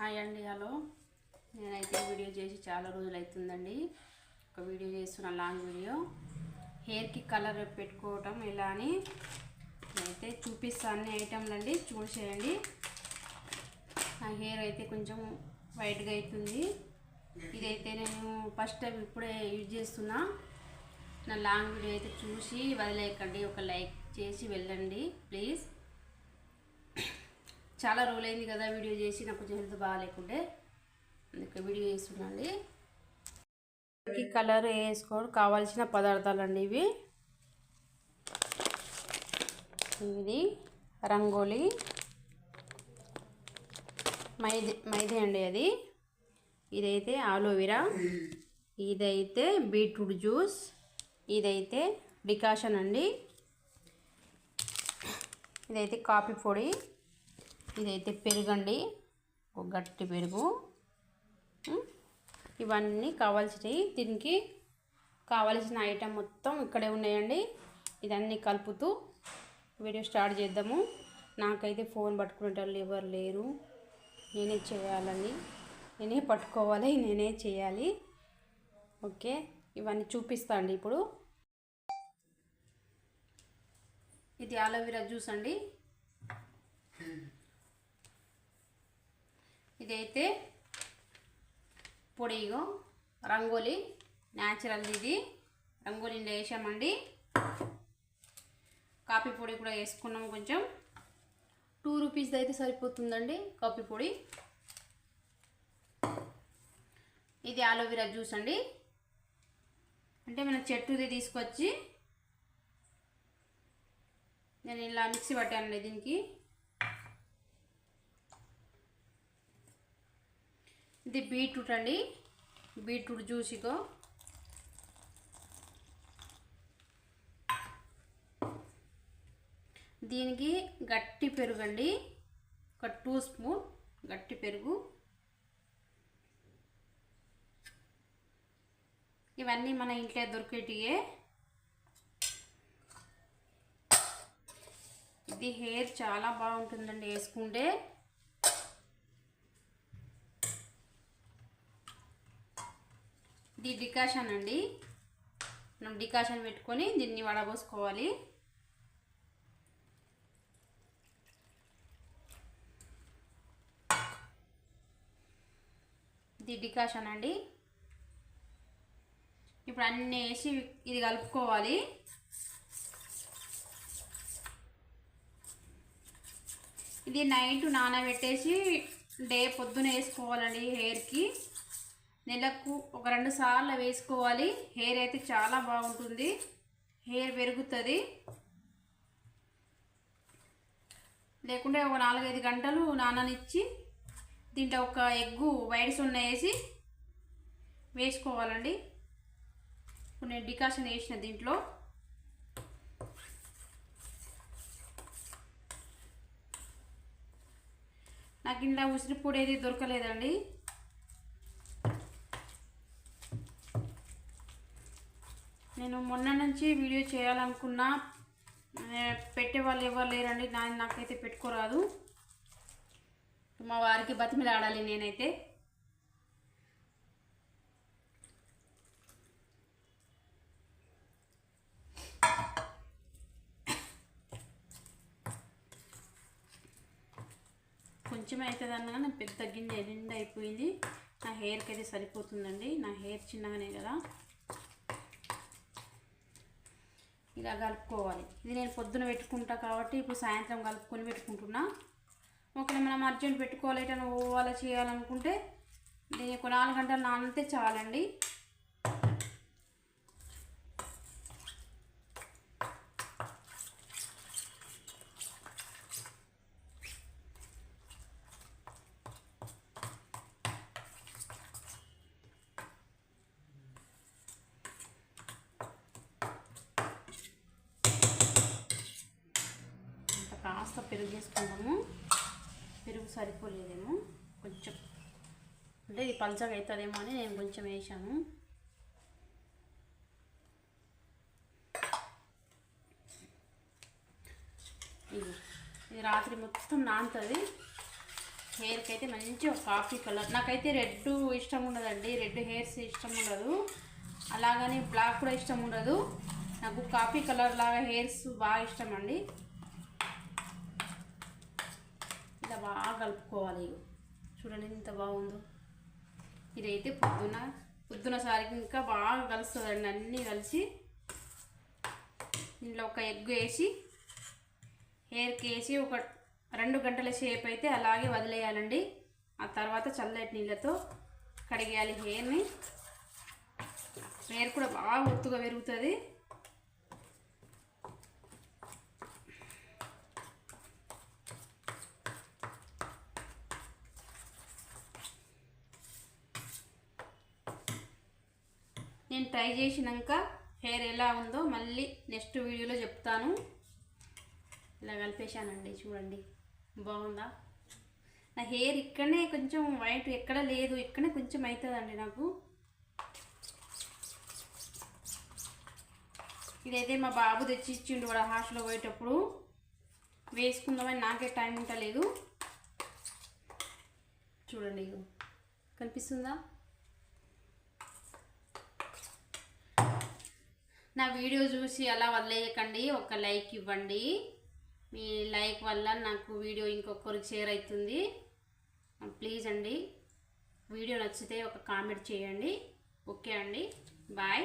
Hi అండి hello. నేనైతే video చేసి చాలా రోజులు అవుతుందండి ఒక వీడియో చేస్తున్న లాంగ్ వీడియో. హెయిర్కి కలర్ పెట్టుకోవటం ఎలా అని అయితే చూపిస్తాను అన్ని ఐటెంలు అండి చూసేయండి. నా హెయిర్ అయితే కొంచెం వైట్గా అవుతుంది ఇదైతే నేను ఫస్ట్ టైం ఇప్పుడే యూజ్ చేస్తున్నా. నా లాంగ్ వీడియో అయితే చూసి వదిలేయకండి ఒక లైక్ చేసి వెళ్ళండి ప్లీజ్ చాలా రోజులైంది కదా వీడియో చేసి నాకు కొంచెం హెల్త్ బాగాలేకుండే. అందుకే వీడియో చేస్తున్నాండి. ఈ కలర్ వేసుకోవడం కావాల్సిన పదార్థాలు అండి ఇవి ఇది రంగోలీ మైదే మైదే అండి అది. ఇదైతే ఆలోవెరా ఇదైతే బీట్రూట్ జ్యూస్ ఇదైతే డికాషన్ అండి. ఇదైతే కాఫీ పొడి. ఇదైతే పెరుగండి. ఒక గట్టి పెరుగు. ఇవన్నీ కావాల్సినవి దీనికి కావలసిన ఐటెం మొత్తం ఇక్కడే ఉన్నాయండి. ఇదన్నీ కలుపుతూ వీడియో స్టార్ట్ చేద్దాము. నాకైతే ఫోన్ పట్టుకునేటోళ్ళు ఎవరు లేరు. నేనే చేయాలండి నేనే పట్టుకోవాలి నేనే చేయాలి. ఓకే ఇవన్నీ చూపిస్తా అండి ఇప్పుడు. ఇది ఆలోవెరా జ్యూస్ అండి. ఇదైతే పొడిగో రంగోలి న్యాచురల్ ఇది. రంగోలీలో వేసామండి. కాఫీ పొడి కూడా వేసుకున్నాము కొంచెం. టూ రూపీస్ది అయితే సరిపోతుందండి కాఫీ పొడి. ఇది ఆలోవెరా జ్యూస్ అండి. అంటే మన చెట్టుది తీసుకొచ్చి నేను ఇలా మిక్సీ పట్టానండి దీనికి. ఇది బీట్రూట్ అండి. బీట్రూట్ జ్యూస్ ఇగో దీనికి గట్టి పెరుగు అండి. ఒక టూ స్పూన్ గట్టి పెరుగు. ఇవన్నీ మన ఇంట్లో దొరికేటియే. ఇది హెయిర్ చాలా బాగుంటుందండి వేసుకుంటే. ఇది డికాషన్ అండి. మనం డికాషన్ పెట్టుకొని దీన్ని వడబోసుకోవాలి. ఇది డికాషన్ అండి. ఇప్పుడు అన్నీ వేసి ఇది కలుపుకోవాలి. ఇది నైట్ నానబెట్టేసి డే పొద్దున వేసుకోవాలండి హెయిర్కి. నెలకు ఒక రెండు సార్లు వేసుకోవాలి. హెయిర్ అయితే చాలా బాగుంటుంది. హెయిర్ పెరుగుతుంది. లేకుంటే ఒక నాలుగైదు గంటలు నాననిచ్చి దీంట్లో ఒక ఎగ్గు వైట్ ఉన్న వేసి వేసుకోవాలండి. ఇప్పుడు నేను డికాషన్ వేసిన దీంట్లో. నాకు ఇంట్లో ఉసిరిపొడి ఏది దొరకలేదండి. నేను మొన్న నుంచి వీడియో చేయాలనుకున్నా. పెట్టే వాళ్ళు ఎవరు లేరండి నా నాకైతే పెట్టుకోరాదు. మా వారికి బతిమిలాడాలి నేనైతే. కొంచెం అవుతుంది అనగానే పెద్ద గిన్నె నిండా అయిపోయింది. నా హెయిర్కి అయితే సరిపోతుందండి. నా హెయిర్ చిన్నగానే కదా. ఇలా కలుపుకోవాలి. ఇది నేను పొద్దున పెట్టుకుంటా కాబట్టి ఇప్పుడు సాయంత్రం కలుపుకొని పెట్టుకుంటున్నా. ఒకవేళ మనం అర్జెంట్ పెట్టుకోవాలి ఎటైనా పోవాలా చేయాలనుకుంటే దీన్ని ఒక నాలుగు గంటలు నానితే చాలండి. పెరుగు వేసుకుందాము పెరుగు సరిపోలేదేమో. కొంచెం అంటే ఇది పంచగా అవుతుందేమో అని నేను కొంచెం వేసాను. ఇది ఇది రాత్రి మొత్తం నానుతుంది. హెయిర్కి అయితే మంచి కాఫీ కలర్. నాకైతే రెడ్ ఇష్టం ఉండదండి. రెడ్ హెయిర్స్ ఇష్టం ఉండదు. అలాగని బ్లాక్ కూడా ఇష్టం ఉండదు. నాకు కాఫీ కలర్ లాగా హెయిర్స్ బాగా ఇష్టం అండి ఇలా బాగా కలుపుకోవాలి చూడండి ఎంత బాగుందో. ఇదైతే పొద్దున పొద్దున సారికి ఇంకా బాగా కలుస్తుందండి అన్నీ కలిసి. ఇంట్లో ఒక ఎగ్ వేసి హెయిర్కి వేసి ఒక రెండు గంటల షేప్ అయితే అలాగే వదిలేయాలండి. ఆ తర్వాత చల్లటి నీళ్ళతో కడిగేయాలి హెయిర్ని హెయిర్ కూడా బాగా ఒత్తుగా పెరుగుతుంది. నేను ట్రై చేసినాక హెయిర్ ఎలా ఉందో మళ్ళీ నెక్స్ట్ వీడియోలో చెప్తాను. ఇలా కలిపేశానండి చూడండి. బాగుందా? నా హెయిర్ ఇక్కడనే కొంచెం వైట్ ఎక్కడ లేదు ఇక్కడనే కొంచెం అవుతుందండి నాకు. ఇదైతే మా బాబు తెచ్చి ఇచ్చిండు కూడా హాస్టల్లో పోయేటప్పుడు. వేసుకుందామని నాకే టైం ఉంటలేదు. చూడండి కనిపిస్తుందా? నా వీడియో చూసి అలా వదిలేయకండి ఒక లైక్ ఇవ్వండి. మీ లైక్ వల్ల నాకు వీడియో ఇంకొకరికి షేర్ అవుతుంది. ప్లీజ్ అండి వీడియో నచ్చితే ఒక కామెంట్ చేయండి. ఓకే అండి బాయ్.